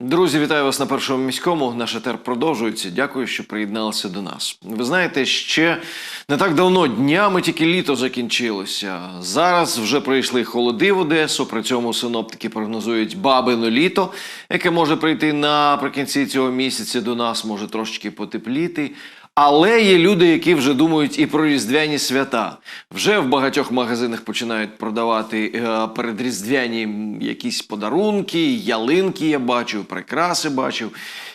Друзі, вітаю вас на першому міському. Наш етер продовжується. Дякую, що приєдналися до нас. Ви знаєте, ще не так давно днями тільки літо закінчилося. Зараз вже прийшли холоди в Одесу. При цьому синоптики прогнозують бабино літо, яке може прийти наприкінці цього місяця до нас, може трошечки потепліти. Але є люди, які вже думають і про різдвяні свята. Вже в багатьох магазинах починають продавати е, передріздвяні якісь подарунки, ялинки. Я бачив, прикраси бачив.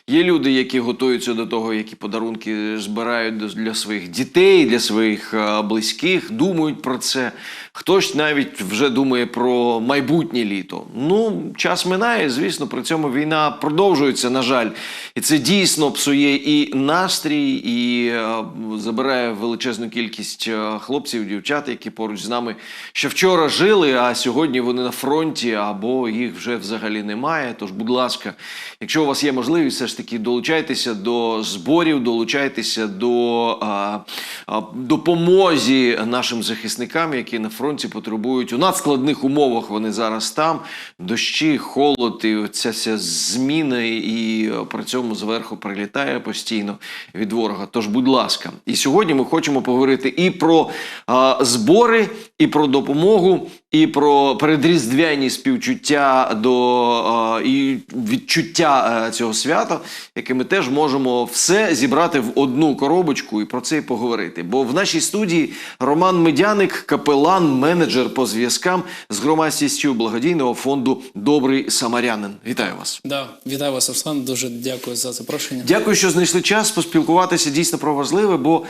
Є люди, які готуються до того, які подарунки збирають для своїх дітей, для своїх е, близьких, думають про це. Хтось навіть вже думає про майбутнє літо. Ну, час минає, звісно, при цьому війна продовжується, на жаль. І це дійсно псує і настрій, і е, забирає величезну кількість е, хлопців, дівчат, які поруч з нами ще вчора жили, а сьогодні вони на фронті або їх вже взагалі немає. Тож, будь ласка, якщо у вас є можливість, все ж таки долучайтеся до зборів, долучайтеся до а, а, допомозі нашим захисникам, які на фронті потребують у надскладних умовах. Вони зараз там. Дощі, холод, і ця вся зміна, і е, при цьому зверху прилітає постійно від ворога. Тож, будь ласка, і сьогодні ми хочемо поговорити і про а, збори, і про допомогу, і про передріздвяні співчуття до а, і відчуття е, цього свята, яке ми теж можемо все зібрати в одну коробочку і про це і поговорити. Бо в нашій студії Роман Медяник, капелан, менеджер по зв'язкам з громадськістю благодійного фонду Добрий Самарянин. Вітаю вас. Да, вітаю вас, Руслан. Дуже дякую за запрошення. Дякую, що знайшли час поспілкуватися дійсно про важливе, бо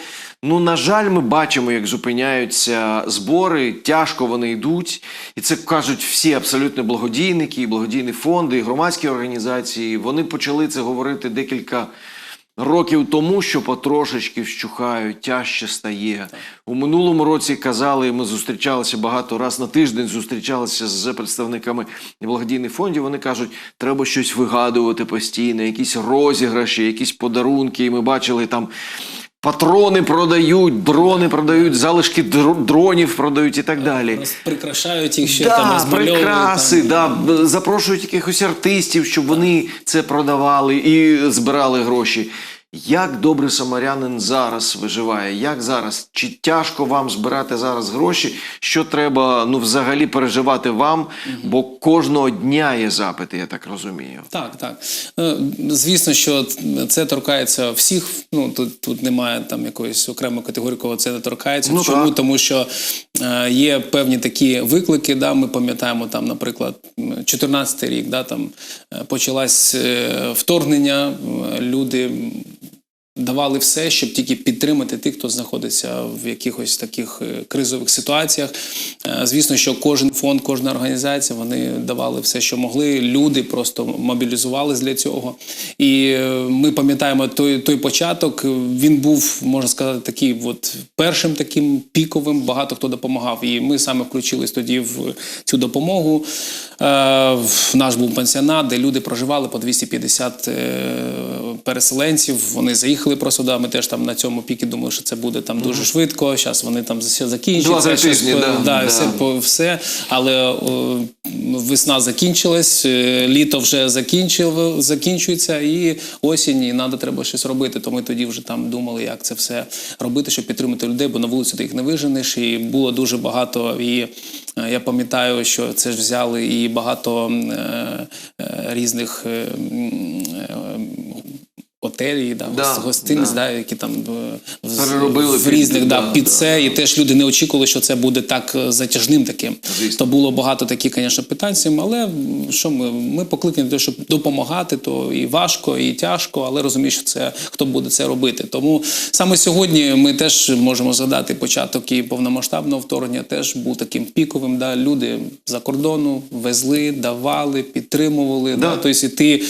ну на жаль, ми бачимо, як зупиняються збори, тяжко вони йдуть, і це кажуть всі абсолютно благодійники, і благодійні фонди, і громадські організації. Вони почали це говорити декілька. Років тому, що потрошечки вщухають, тяжче стає. У минулому році казали, ми зустрічалися багато раз на тиждень, зустрічалися з представниками благодійних фондів. Вони кажуть, треба щось вигадувати постійно, якісь розіграші, якісь подарунки. І ми бачили там. Патрони продають, дрони продають, залишки дро- дронів продають і так далі. Прикрашають їх ще да, там прикраси, там. да, запрошують якихось артистів, щоб вони це продавали і збирали гроші. Як добрий самарянин зараз виживає? Як зараз? Чи тяжко вам збирати зараз гроші? Що треба ну взагалі переживати вам? Бо кожного дня є запити, я так розумію. Так, так. Е, Звісно, що це торкається всіх. Ну тут, тут немає там якоїсь окремої категорії, кого це не торкається. Ну, Чому? так. Тому що е, є певні такі виклики. Да, ми пам'ятаємо там, наприклад, 14 рік, да, там е, почалось вторгнення. Люди давали все, щоб тільки підтримати тих, хто знаходиться в якихось таких е, кризових ситуаціях. Е, Звісно, що кожен фонд, кожна організація вони давали все, що могли. Люди просто мобілізувались для цього. І е, ми пам'ятаємо той, той початок. Він був, можна сказати, такий, от першим таким піковим. Багато хто допомагав. І ми саме включились тоді в цю допомогу. В наш був пансіонат, де люди проживали по 250 е, переселенців. Вони заїхали просто да. Ми теж там на цьому пікі думали, що це буде там дуже швидко. Зараз вони там все закінчаться. Два-три тижні, да, да. Все, по- все. Але о, весна закінчилась, е, літо вже закінчив, закінчується, і осінь, і треба треба щось робити. То ми тоді вже там думали, як це все робити, щоб підтримати людей, бо на вулицю ти їх не виженеш. І було дуже багато. І е, я пам'ятаю, що це ж взяли і багато е, е, різних. е, е, Готелі, да, Да, гостиниць, да. які там е, Переробили в різних да, під це, і теж люди не очікували, що це буде так е, затяжним таким. Звісно. То було багато таких, звісно, питань, але що ми, ми покликані до щоб допомагати, то і важко, і тяжко, але розумію, що це хто буде це робити. Тому саме сьогодні ми теж можемо згадати початок і повномасштабного вторгнення, теж був таким піковим. Да, люди за кордону везли, давали, підтримували. Да. Да. Тобто, і ти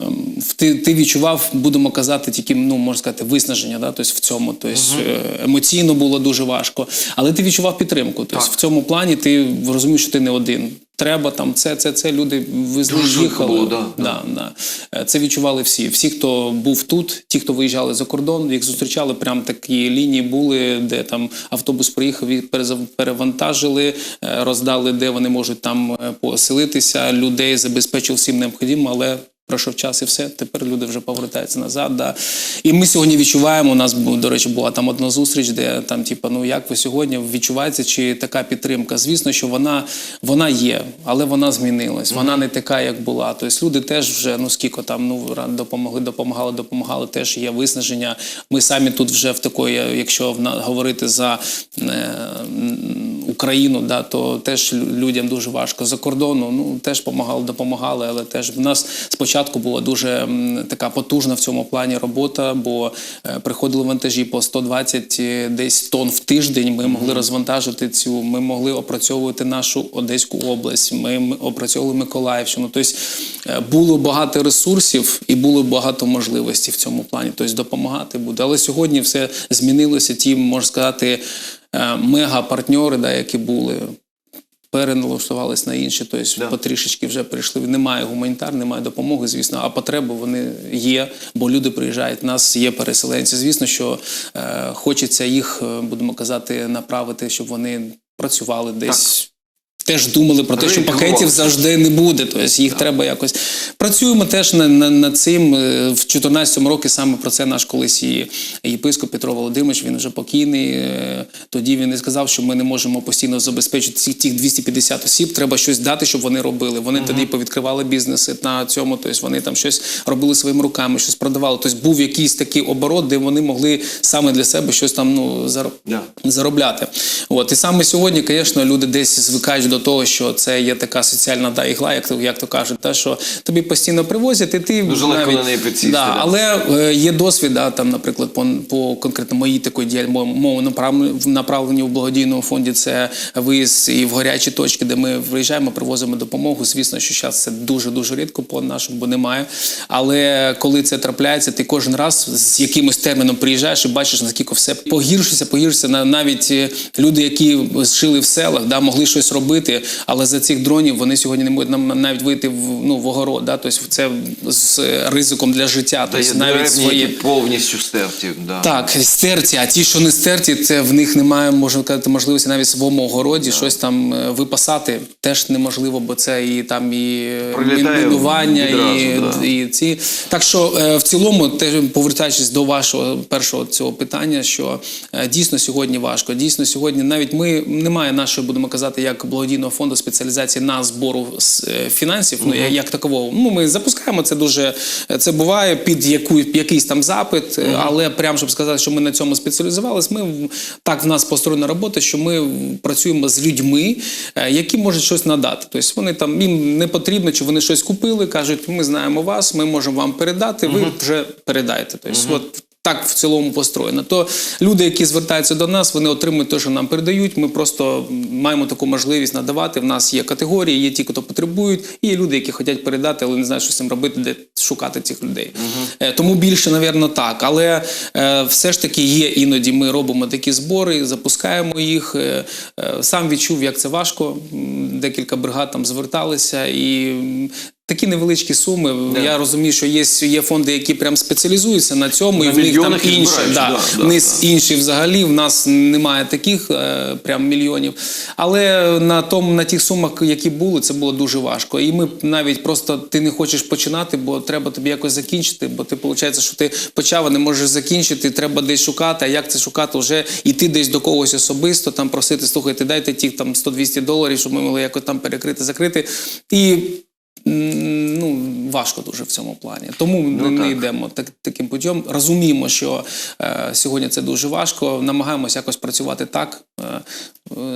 ем, ти, ти відчував, будемо казати, тільки ну можна сказати, виснаження, да, тобто в цьому. Тобто, е, емоційно було дуже важко. Але ти відчував підтримку. Тобто, в цьому плані ти розумів, що ти не один. Треба там це, це, це. Люди везли, їхали. було, да, да, да. Е, Це відчували всі. Всі, хто був тут, ті, хто виїжджали за кордон, їх зустрічали. Прям такі лінії були, де там автобус приїхав, їх перезав- перевантажили, е, роздали, де вони можуть там поселитися. Людей забезпечив всім необхідним, але Пройшов час і все. Тепер люди вже повертаються назад. Да. І ми сьогодні відчуваємо. У нас до речі, була там одна зустріч, де там, типу, ну як ви сьогодні відчувається, чи така підтримка? Звісно, що вона, вона є, але вона змінилась. Вона не така, як була. Тобто люди теж вже ну скільки там ну допомогли, допомагали, допомагали. Теж є виснаження. Ми самі тут вже в такої, якщо говорити за е, Україну, да, то теж лю- людям дуже важко. За кордону ну теж допомагали, допомагали, але теж в нас спочатку була дуже така потужна в цьому плані робота, бо е, приходили вантажі по 120 десь тонн в тиждень. Ми могли розвантажити цю, ми могли опрацьовувати нашу Одеську область. Ми опрацьовували Миколаївщину. Тобто е, було багато ресурсів і було багато можливостей в цьому плані. Тобто допомагати буде. Але сьогодні все змінилося. Ті можна сказати е, мега-партньори, да, які були. переналаштувалися на інші, тобто Да. потрішечки вже прийшли. Немає гуманітар, немає допомоги, звісно, а потреби вони є, бо люди приїжджають. У нас є переселенці. Звісно, що е, хочеться їх, е, будемо казати, направити, щоб вони працювали десь. Теж думали про те, що пакетів завжди не буде. Тобто їх треба якось. Працюємо теж над, цим. Е, В 2014 році саме про це наш колись і єпископ Петро Володимирович, він вже покійний. Е, Тоді він і сказав, що ми не можемо постійно забезпечити ці тих 250 осіб. Треба щось дати, щоб вони робили. Вони тоді повідкривали бізнеси на цьому. Тобто вони там щось робили своїми руками, щось продавали. Тобто був якийсь такий оборот, де вони могли саме для себе щось там ну заробляти. От і саме сьогодні, звісно, люди десь звикають до того, що це є така соціальна да, ігла, як, то- як то кажуть, та, що тобі постійно привозять, і ти Дуже легко на неї підсісти, Да, да. Але е, є досвід, да, там, наприклад, по, по конкретно моїй такої діяльності, мову направлені в благодійному фонді, це виїзд і в гарячі точки, де ми виїжджаємо, привозимо допомогу. Звісно, що зараз це дуже дуже рідко по нашому, бо немає. Але коли це трапляється, ти кожен раз з якимось терміном приїжджаєш і бачиш, наскільки все погіршується, погіршується. На- Навіть е, люди, які жили в селах, да, могли щось робити, але за цих дронів вони сьогодні не можуть нам навіть вийти в ну в огород. Да? Тобто це з ризиком для життя. Та Тобто навіть які повністю стерті. Да. Так, стерті, а ті, що не стерті, це в них немає, можна казати, можливості навіть в своєму огороді щось там е, випасати теж неможливо, бо це і там і мінування, і, да. і ці. Так що е, в цілому, теж повертаючись до вашого першого цього питання, що е, дійсно сьогодні важко. Дійсно, сьогодні навіть ми немає нашої, будемо казати, як благодійного фонду спеціалізації на збору е, фінансів, ну я- як такового. Ну ми запускаємо це дуже. Це буває під яку якийсь там запит, е, але прям щоб сказати, що ми на цьому спеціалізувалися, ми так в нас построєна робота, що ми працюємо з людьми, е, які можуть щось надати. Тобто вони там їм не потрібно, чи вони щось купили, кажуть, ми знаємо вас, ми можемо вам передати. Ви вже передайте. Тобто, от так в цілому построєно. То люди, які звертаються до нас, вони отримують те, що нам передають. Ми просто маємо таку можливість надавати. В нас є категорії, є ті, хто потребують, і є люди, які хочуть передати, але не знають, що з цим робити, де шукати цих людей. Е, Тому більше, напевно, так. Але е, все ж таки є іноді. Ми робимо такі збори, запускаємо їх. Е, Сам відчув, як це важко. Декілька бригад там зверталися і. Такі невеличкі суми. Я розумію, що є, є фонди, які прям спеціалізуються на цьому, На і в них там інші. Да, да, да, в них да. інші взагалі. В нас немає таких е, прям мільйонів. Але на тому, на тих сумах, які були, це було дуже важко. І ми навіть просто ти не хочеш починати, бо треба тобі якось закінчити. Бо ти виходить, що ти почав, а не можеш закінчити. Треба десь шукати. А як це шукати? Вже йти десь до когось особисто, там просити, слухайте, дайте ті там 100-200 доларів, щоб ми могли якось там перекрити, закрити. І ну, важко дуже в цьому плані. Тому не, не так. йдемо так, таким путем. Розуміємо, що е, сьогодні це дуже важко. Намагаємося якось працювати так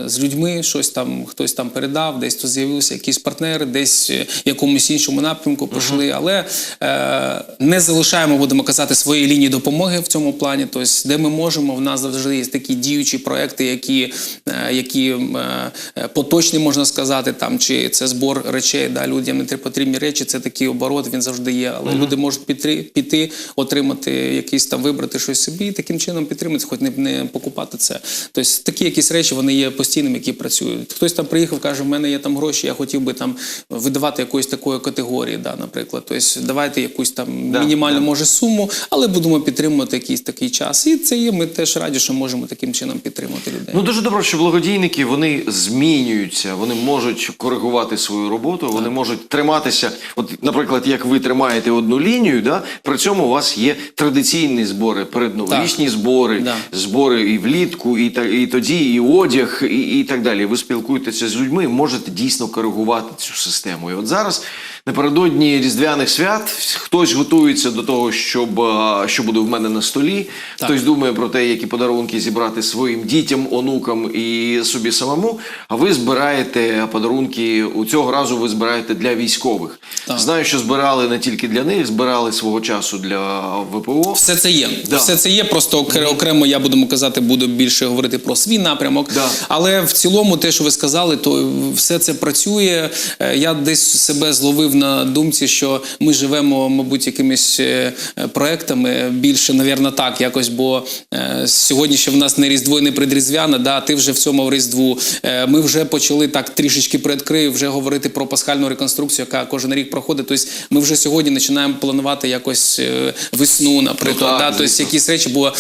з людьми. Щось там хтось там передав, десь тут з'явився якісь партнери, десь е, якомусь іншому напрямку пішли. Але е, не залишаємо, будемо казати, свої лінії допомоги в цьому плані. Тобто, де ми можемо, в нас завжди є такі діючі проекти, які, е, які е, е, поточні можна сказати, там чи це збор речей, да, людям не потрібні речі, це такий оборот, він завжди є. Але люди можуть піти, піти, отримати якийсь там, вибрати щось собі і таким чином підтримати, хоч не, не покупати це. Тобто такі якісь речі, вони є постійними, які працюють. Хтось там приїхав, каже, в мене є там гроші, я хотів би там видавати якоїсь такої категорії, да, наприклад. Тобто давайте якусь там Да, мінімальну да. може суму, але будемо підтримувати якийсь такий час. І це є. Ми теж раді, що можемо таким чином підтримувати людей. Ну дуже добре, що благодійники вони змінюються, вони можуть коригувати свою роботу, вони можуть триматися. От, наприклад, як ви тримаєте одну лінію, да при цьому у вас є традиційні збори, передноворічні збори, Да. збори і влітку, і та і тоді, і одяг, і, і так далі. Ви спілкуєтеся з людьми, можете дійсно коригувати цю систему. І от зараз. Напередодні різдвяних свят хтось готується до того, щоб що буде в мене на столі. Так. Хтось думає про те, які подарунки зібрати своїм дітям, онукам і собі самому. А ви збираєте подарунки у цього разу. Ви збираєте для військових. Так. Знаю, що збирали не тільки для них, збирали свого часу для ВПО. Все це є. Да. Все це є. Просто окре- окремо я будемо казати, буду більше говорити про свій напрямок. Да. Але в цілому, те, що ви сказали, то все це працює. Е, Я десь себе зловив на думці, що ми живемо, мабуть, якимись е, проектами більше, навірно, так, якось, бо е, сьогодні ще в нас не Різдво і не предріздвяне, да, ти вже в цьому в Різдву. Е, Ми вже почали так трішечки приоткрию, вже говорити про пасхальну реконструкцію, яка кожен рік проходить. Тобто ми вже сьогодні починаємо планувати якось весну, наприклад. Ну, так, да, тобто якісь речі, бо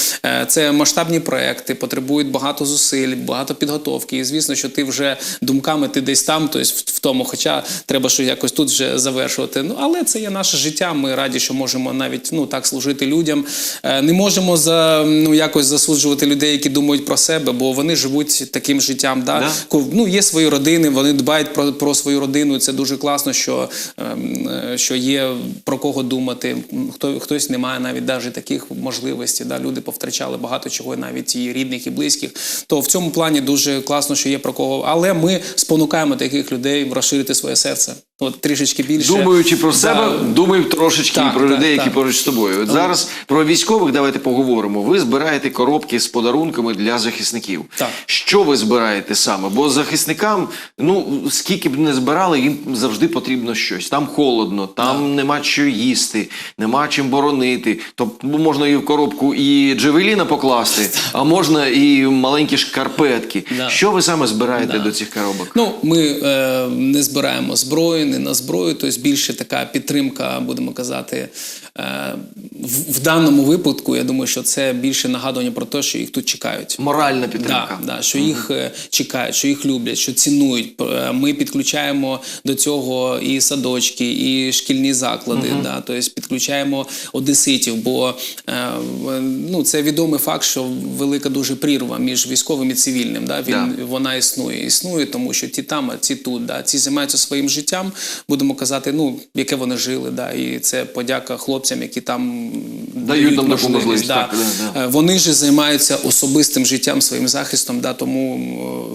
це масштабні проекти, потребують багато зусиль, багато підготовки. І звісно, що ти вже думками ти десь там, тобто в тому, хоча треба що якось тут вже завершувати. Ну але це є наше життя. Ми раді, що можемо навіть ну так служити людям. Е, Не можемо за ну якось засуджувати людей, які думають про себе, бо вони живуть таким життям. Да? Да. Ну, є свої родини, вони дбають про, про свою родину. і Це дуже класно, що, ем, е, що є про кого думати. Хто, хтось не має навіть навіть таких можливостей. Да? Люди повтрачали багато чого, навіть і рідних, і близьких. То в цьому плані дуже класно, що є про кого. Але ми спонукаємо таких людей розширити своє серце. От трішечки більше. Думаючи про Да. себе, думаю трошечки Так, про так, людей, які так. поруч з тобою. От зараз про військових давайте поговоримо. Ви збираєте коробки з подарунками для захисників. Так. Що ви збираєте саме? Бо захисникам, ну скільки б не збирали, їм завжди потрібно щось. Там холодно, там нема що їсти, нема чим боронити. Тобто можна і в коробку і джевеліна покласти, а можна і маленькі шкарпетки. Да. Що ви саме збираєте до цих коробок? Ну, ми е, не збираємо зброю, не на зброю, тобто більше така підтримка, будемо казати. Е, в, в даному випадку, я думаю, що це більше нагадування про те, що їх тут чекають. Моральна підтримка. Да, да, що їх е, чекають, що їх люблять, що цінують. Е, Ми підключаємо до цього і садочки, і шкільні заклади. Да, тобто підключаємо одеситів, бо ну, це відомий факт, що велика дуже прірва між військовим і цивільним. Да, він, Да. Вона існує. Існує, тому що ті там, а ті тут. Да, ці займаються своїм життям, будемо казати, ну, яке вони жили. Да, і це подяка хлопцям, які там Дають нам таку можливість, Да. так, да, да. Е, Вони ж займаються особистим життям, своїм захистом, да, тому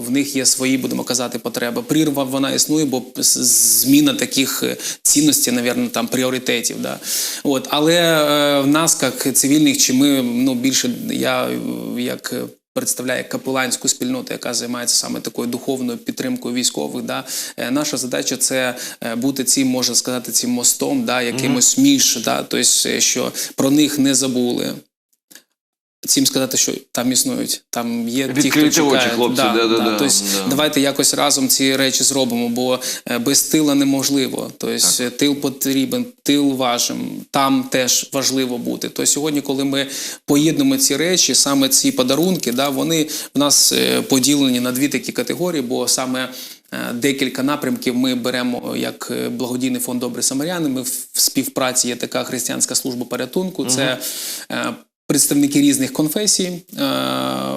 в них є свої, будемо казати, потреби. Прірва вона існує, бо зміна таких е, цінностей, навірно, там пріоритетів. Да. От, але е, в нас, як цивільних, чи ми ну більше я як. Представляє капеланську спільноту, яка займається саме такою духовною підтримкою військових. Да. Е, Наша задача це е, бути цим, можна сказати, цим мостом, да, якимось між, да, тобто, е, що про них не забули. Цим сказати, що там існують, там є ті, хто чекає. очі, хлопці, да-да-да, Тобто, да. давайте якось разом ці речі зробимо, бо е, без тила неможливо. Тобто, е, тил потрібен, тил важим, там теж важливо бути. То сьогодні, коли ми поєднуємо ці речі, саме ці подарунки, да, вони в нас е, поділені на дві такі категорії, бо саме. е, Декілька напрямків ми беремо як благодійний фонд Добрі Самаряни. Ми в співпраці є така християнська служба порятунку. Це представники різних конфесій. Е,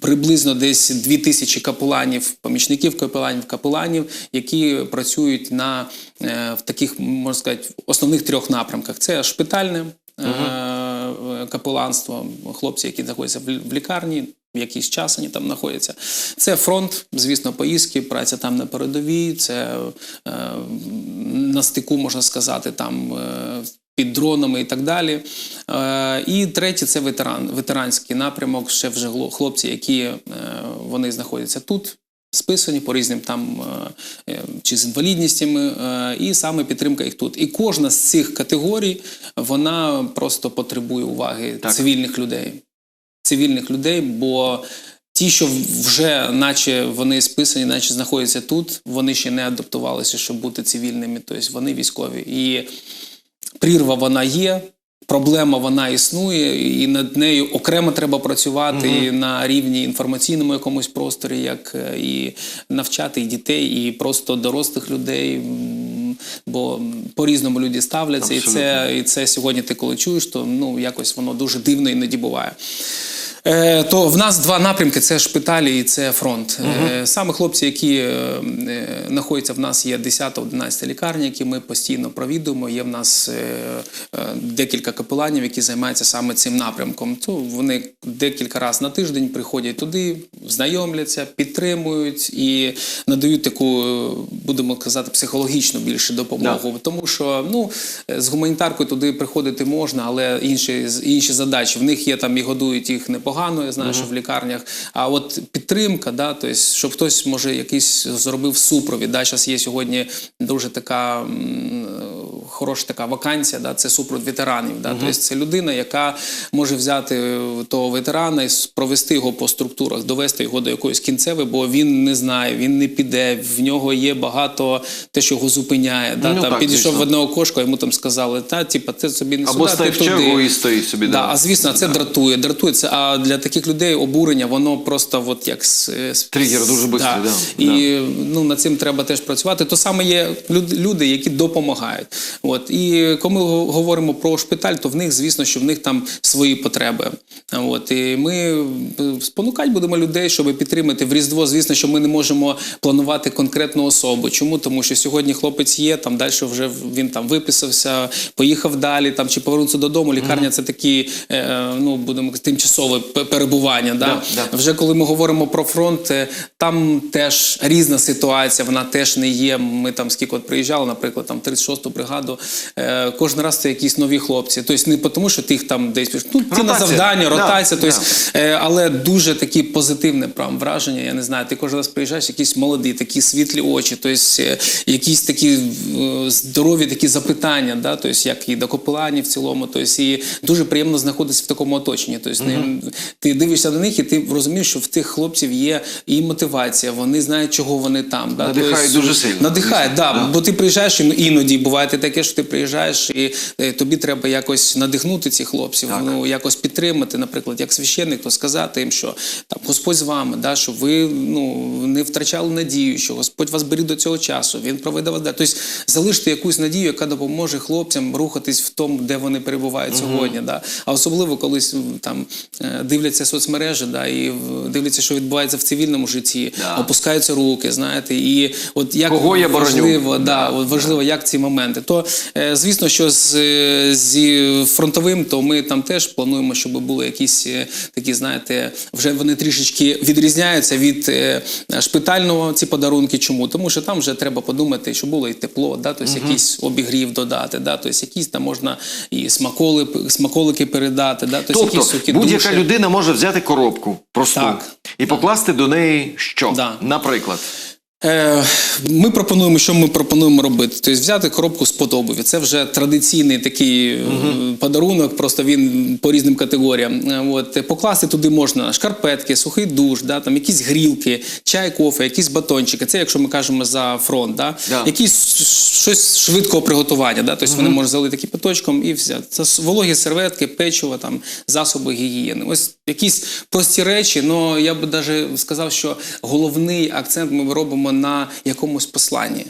Приблизно десь дві тисячі капеланів, помічників капеланів, капеланів, які працюють на е, в таких, можна сказати, основних трьох напрямках: це шпитальне е, капеланство, хлопці, які знаходяться в в лікарні. В якийсь час вони там знаходяться. Це фронт, звісно, поїздки, праця там на передовій, це е, на стику, можна сказати, там е, під дронами і так далі. Е, і третє це ветеран, ветеранський напрямок, ще вже хлопці, які е, вони знаходяться тут. Списані по різним там е, чи з інвалідністями, і саме підтримка їх тут. І кожна з цих категорій вона просто потребує уваги Так. цивільних людей. Цивільних людей, бо ті, що вже, наче вони списані, наче знаходяться тут, вони ще не адаптувалися, щоб бути цивільними. Тобто вони військові. І прірва вона є. Проблема вона існує, і над нею окремо треба працювати і на рівні інформаційному якомусь просторі, як е, і навчати і дітей, і просто дорослих людей. Бо по-різному люди ставляться, і це, і це сьогодні ти коли чуєш, то ну якось воно дуже дивно іноді буває. Е, то в нас два напрямки: це шпиталі і це фронт. Е, саме хлопці, які е, знаходяться в нас, є 10-11 лікарні, які ми постійно провідуємо. Є в нас декілька капеланів, які займаються саме цим напрямком. То вони декілька разів на тиждень приходять туди, знайомляться, підтримують і надають таку, будемо казати, психологічну більше допомогу. Тому що ну з гуманітаркою туди приходити можна, але інші інші задачі. В них є там і годують їх непогано. Я знаю, що в лікарнях. А от підтримка, да, тобто, щоб хтось може якийсь зробив супровід. Да, зараз є сьогодні дуже така. Хороша така вакансія, да, це супровід ветеранів. Да, Тобто це людина, яка може взяти того ветерана і провести його по структурах, довести його до якоїсь кінцевої, бо він не знає, він не піде. В нього є багато те, що його зупиняє. Да, Ну, там так, підійшов звісно. в одне окошко, йому там сказали, та типа, ти собі не Або сюди, ти в туди. і стоїть собі. Да, а звісно, це дратує. Дратує це. А для таких людей обурення, воно просто от як з- Тригер дуже бистрий, да, І ну над цим треба теж працювати. То саме є люди, які допомагають. От і коли ми говоримо про шпиталь, то в них, звісно, що в них там свої потреби. От і ми е, спонукати будемо людей, щоб підтримати в Різдво. Звісно, що ми не можемо планувати конкретну особу. Чому? Тому що сьогодні хлопець є, там далі вже він там виписався, поїхав далі, там чи повернувся додому. Лікарня це такі, е, ну будемо тимчасове перебування. Да? Да, да. Вже коли ми говоримо про фронт, е, там теж різна ситуація, вона теж не є. Ми там скільки от приїжджали, наприклад, там 36-ту бригаду. Е, кожен раз це якісь нові хлопці. Тобто не тому, що ти їх там десь ну, ті на завдання, ротація. да. Тобто, е, але дуже такі позитивне прям враження. Я не знаю. Ти кожен раз приїжджаєш, якісь молоді, такі світлі очі, тобто е, якісь такі е, здорові такі запитання, да? тобто, як і до капеланів в цілому. Тобто, і дуже приємно знаходитися в такому оточенні. Тобто, не- ти дивишся на них, і ти розумієш, що в тих хлопців є і мотивація, вони знають, чого вони там. Да? Надихають дуже сильно. Надихають, да, бо ти приїжджаєш іноді буває таке, що ти приїжджаєш, і е, тобі треба якось надихнути цих хлопців, ну якось підтримати, наприклад, як священник, то сказати їм, що там Господь з вами, да, що ви ну не втрачали надію, що Господь вас бере до цього часу. Він проведе вас. да. Тобто залишити якусь надію, яка допоможе хлопцям рухатись в тому, де вони перебувають сьогодні. Да. А особливо колись там е, дивляться соцмережі, да, і дивляться, що відбувається в цивільному житті, Да. опускаються руки, знаєте, і от як Кого я важливо, да, от важливо, як ці моменти. То е, звісно, що з, е, зі фронтовим, то ми там теж плануємо, щоб були якісь е, такі, знаєте, вже вони трішечки відрізняються від шпитального ці подарунки. Чому? Тому що там вже треба подумати, що було і тепло, да, тобто якийсь обігрів додати, да, тобто якісь там можна і смаколи, смаколики передати, да, тобто, Тобто якісь сухі будь-яка душі. Людина може взяти коробку просту Так. і покласти до неї що? Да. Наприклад. Е, Ми пропонуємо, що ми пропонуємо робити. Тобто взяти коробку з подобові. Це вже традиційний такий е, подарунок, просто він по різним категоріям. Е, От покласти туди можна шкарпетки, сухий душ, да, там якісь грілки, чай, кофе, якісь батончики. Це якщо ми кажемо за фронт, да? Да. якісь щось швидкого приготування. Да? Тобто вони можуть залити кипяточком і взяти. Це вологі серветки, печиво, там засоби гігієни. Ось якісь прості речі. але я би навіть сказав, що головний акцент ми робимо на якомусь посланні.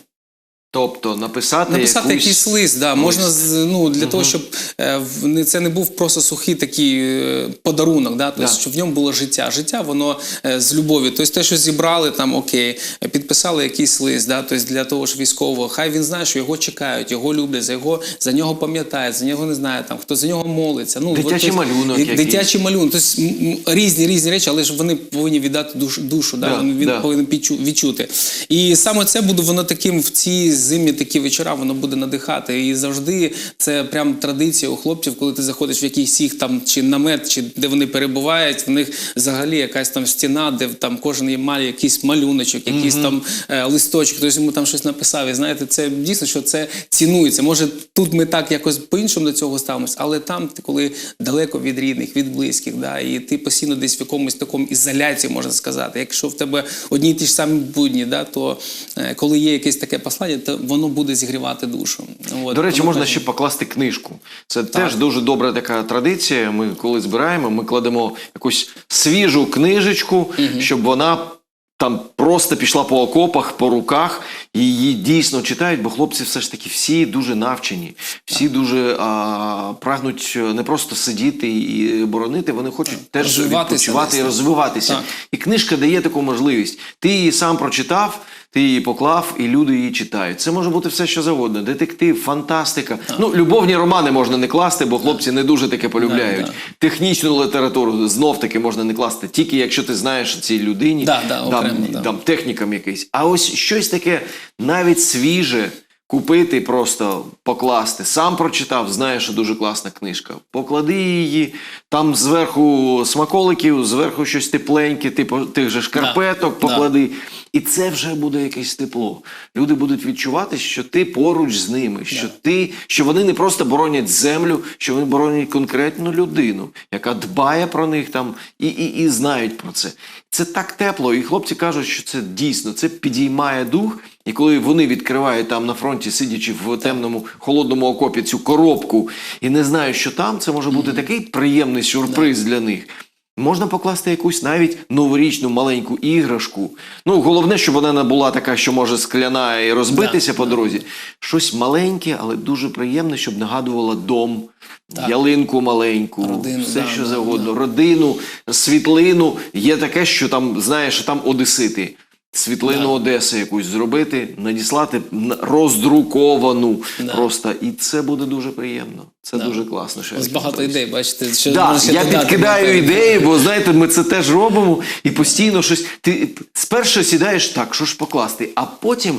Тобто написати, Написати якусь... якийсь лист, да, можна з- ну, для того, щоб е, це не був просто сухий такий е, подарунок, да, тобто, Да. щоб в ньому було життя. Життя воно е, з любов'ю. Тобто те, що зібрали, там окей, підписали якийсь лист, да, тобто для того ж військового. Хай він знає, що його чекають, його люблять, за його за нього пам'ятають, за нього не знаю, там хто за нього молиться. Ну Дитячий тобто, малюнок якийсь. Дитячий малюнок. Тобто різні різні речі, але ж вони повинні віддати душу. душу да, Да, він да. повинен відчути. І саме це буде воно таким в цій зимні такі вечора воно буде надихати. І завжди це прям традиція у хлопців, коли ти заходиш в якийсь їх там чи намет, чи де вони перебувають. В них взагалі якась там стіна, де там кожен має якийсь малюночок, якийсь там е, листочок, хтось йому там щось написав. І знаєте, це дійсно, що це цінується. Може, тут ми так якось по-іншому до цього ставимося, але там, ти коли далеко від рідних, від близьких, да, і ти постійно десь в якомусь такому ізоляції, можна сказати. Якщо в тебе одні й ті ж самі будні, да, то е, коли є якесь таке послання, то воно буде зігрівати душу. От, До речі, тому можна ще покласти книжку. Це теж дуже добра така традиція. Ми коли збираємо, ми кладемо якусь свіжу книжечку, щоб вона. Там просто пішла по окопах, по руках, і її дійсно читають, бо хлопці все ж таки всі дуже навчені, всі дуже а, прагнуть не просто сидіти і боронити, вони хочуть теж Розвиватися відпочивати і розвиватися. Так. І книжка дає таку можливість. Ти її сам прочитав, ти її поклав, і люди її читають. Це може бути все, що завгодно. Детектив, фантастика. Ну, любовні романи можна не класти, бо хлопці не дуже таке полюбляють. Да, Технічну літературу знов таки можна не класти, тільки якщо ти знаєш цій людині, Да, да, окремо, там, да. там технікам якийсь. А ось щось таке навіть свіже. Купити просто покласти. Сам прочитав, знаєш, що дуже класна книжка. Поклади її, там зверху смаколиків, зверху щось тепленьке, типу тих же шкарпеток Да, поклади. І це вже буде якесь тепло. Люди будуть відчувати, що ти поруч з ними, що ти, що вони не просто боронять землю, що вони боронять конкретну людину, яка дбає про них там і, і, і знають про це. Це так тепло, і хлопці кажуть, що це дійсно це підіймає дух. І коли вони відкривають там на фронті, сидячи в темному холодному окопі цю коробку і не знають, що там, це може бути такий приємний сюрприз для них. Можна покласти якусь навіть новорічну маленьку іграшку. Ну, головне, щоб вона не була така, що може скляна і розбитися Да, по дорозі. Щось маленьке, але дуже приємне, щоб нагадувало дом, Так. ялинку маленьку, Родину, все да, що да, завгодно. Родину, світлину. Є таке, що там, знаєш, там Одесити. Світлину Да. Одеси якусь зробити, надіслати роздруковану Да. просто. І це буде дуже приємно. Це Да. дуже класно. що таке багато ідей, бачите, що Да, ще я підкидаю ідеї, бо знаєте, ми це теж робимо і постійно щось. Ти спершу сідаєш так, що ж покласти, а потім.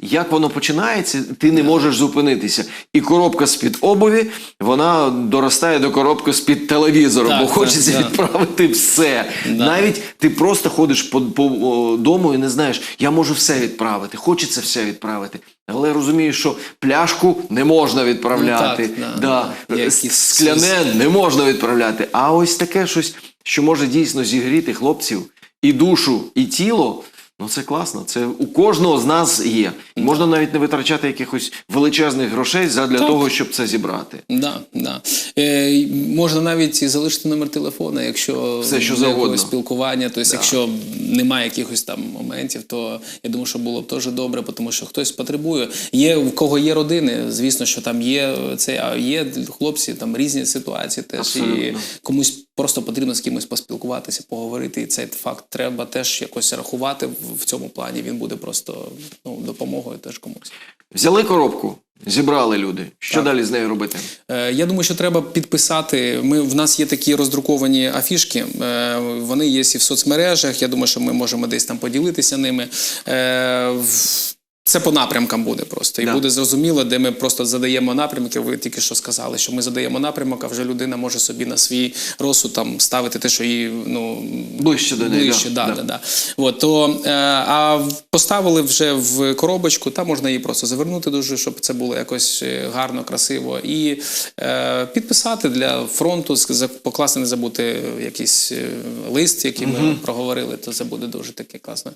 Як воно починається, ти не можеш зупинитися. І коробка з-під обуві, вона доростає до коробки з-під телевізору, Так, бо хочеться так. відправити все. Да. Навіть ти просто ходиш по, по о, дому і не знаєш, я можу все відправити, хочеться все відправити. Але розумієш, що пляшку не можна відправляти. Ну, так, да, да. да. Скляне не можна відправляти. А ось таке щось, що може дійсно зігріти хлопців і душу, і тіло. Ну це класно. Це у кожного з нас є. Можна навіть не витрачати якихось величезних грошей задля Так. того, щоб це зібрати. Да, да. Е, можна навіть і залишити номер телефона, якщо Все, що для завгодно. спілкування. Тобто, якщо немає якихось там моментів, то я думаю, що було б теж добре, тому що хтось потребує. Є в кого є родини, звісно, що там є це, а є хлопці, там різні ситуації теж. І комусь просто потрібно з кимось поспілкуватися, поговорити. І цей факт треба теж якось рахувати в- цьому плані. Він буде просто ну, допомогою теж комусь. Взяли коробку, зібрали люди. Що Так. далі з нею робити? Е, Я думаю, що треба підписати. Ми в нас є такі роздруковані афішки. е, Вони є і в соцмережах. Я думаю, що ми можемо десь там поділитися ними. Е, в- Це по напрямкам буде просто. І Да. буде зрозуміло, де ми просто задаємо напрямки. Ви тільки що сказали, що ми задаємо напрямок, а вже людина може собі на свій розсуд там ставити те, що їй ну Ближче до неї, ближче, да, да, да. да. Да, От, то, е, а поставили вже в коробочку, там можна її просто завернути дуже, щоб це було якось е, гарно, красиво. І е, підписати для фронту, покласти, не забути якийсь е, лист, який ми проговорили, то це буде дуже таке класно.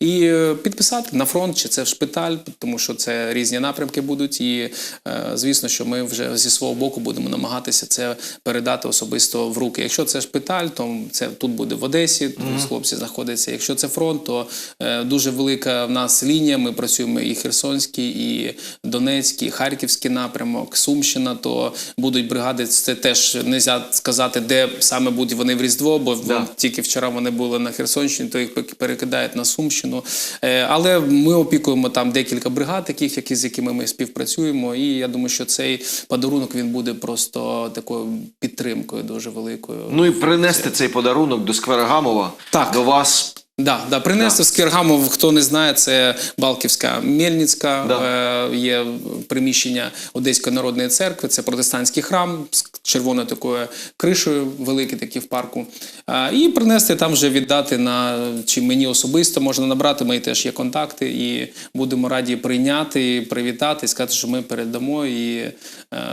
І е, підписати на фронт, чи це в шпиталь, тому що це різні напрямки будуть. І е, звісно, що ми вже зі свого боку будемо намагатися це передати особисто в руки. Якщо це шпиталь, то це тут буде в Одесі, тут хлопці знаходяться. Якщо це фронт, то е, дуже велика в нас лінія. Ми працюємо і Херсонський, і Донецький, і Харківський напрямок, Сумщина. То будуть бригади. Це теж не сказати, де саме будуть вони в Різдво, бо Да. тільки вчора вони були на Херсонщині, то їх перекидають на Сумщину. Е, Але ми опікуємо там декілька бригад, таких, які з якими ми співпрацюємо. І я думаю, що цей подарунок він буде просто такою підтримкою дуже великою. Ну і принести цей подарунок до Скверогамова, Так. до вас. Да, да, принести з Киргамов, хто не знає, це Балківська Мельницька, Да. е, є приміщення Одеської народної церкви, це протестантський храм з червоною такою кришею, великий такий в парку. А, і принести там вже віддати на чи мені особисто можна набрати. Мої теж є контакти, і будемо раді прийняти, привітати, сказати, що ми передамо, і е,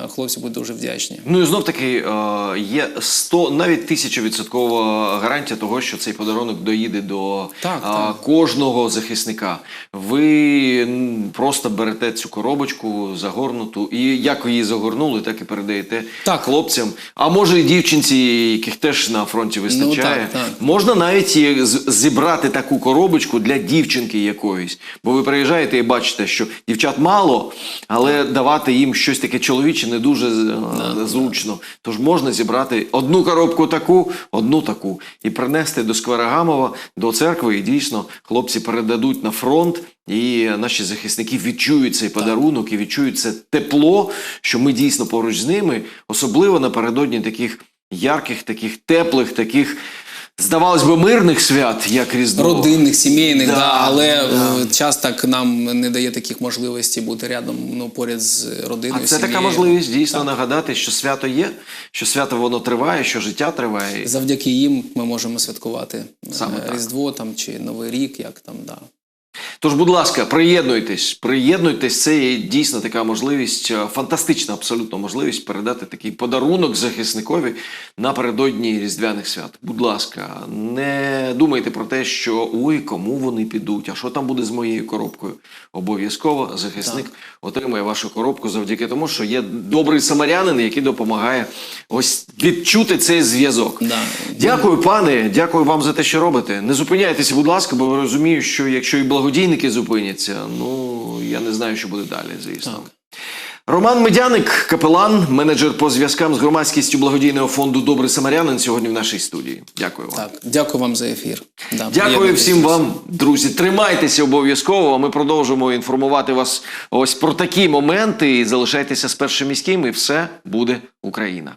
хлопці будуть дуже вдячні. Ну і знов таки е, є 100, навіть тисячовідсоткова гарантія того, що цей подарунок доїде до Так, е, так. кожного захисника. Ви просто берете цю коробочку загорнуту, і як її загорнули, так і передаєте Так. хлопцям. А може і дівчинці, яких теж на фронті вистачає. так, так. Можна навіть зібрати таку коробочку для дівчинки якоїсь. Бо ви приїжджаєте і бачите, що дівчат мало, але давати їм щось таке чоловіче не дуже е, зручно. Тож можна зібрати одну коробку таку, одну таку, і принести до Скверагамова, до церкви, і дійсно хлопці передадуть на фронт. І наші захисники відчують цей подарунок і відчують це тепло, що ми дійсно поруч з ними, особливо напередодні таких ярких, таких теплих, таких, здавалось би, мирних свят, як Різдво. Родинних, сімейних, Да, да, але да. е, час так нам не дає таких можливостей бути рядом ну, поряд з родиною. А це така можливість дійсно нагадати, що свято є, що свято воно триває, що життя триває. Завдяки їм ми можемо святкувати е, Саме так. Різдво там чи Новий рік, як там, да. Тож, будь ласка, приєднуйтесь, приєднуйтесь. Це є дійсно така можливість, е, фантастична абсолютно можливість передати такий подарунок захисникові напередодні різдвяних свят. Будь ласка, не думайте про те, що ой, кому вони підуть, а що там буде з моєю коробкою. Обов'язково захисник отримує вашу коробку завдяки тому, що є добрий самарянин, який допомагає ось відчути цей зв'язок. Да. Дякую, пане. Дякую вам за те, що робите. Не зупиняйтеся, будь ласка, бо розумію, що якщо і благодійники зупиняться, ну я не знаю, що буде далі, звісно. Роман Медяник, капелан, менеджер по зв'язкам з громадськістю благодійного фонду Добрий Самарянин сьогодні в нашій студії. Дякую вам. Так, дякую вам за ефір. Да, Дякую всім вам, друзі. Тримайтеся обов'язково. Ми продовжимо інформувати вас ось про такі моменти. І залишайтеся з першим міським, і все буде Україна.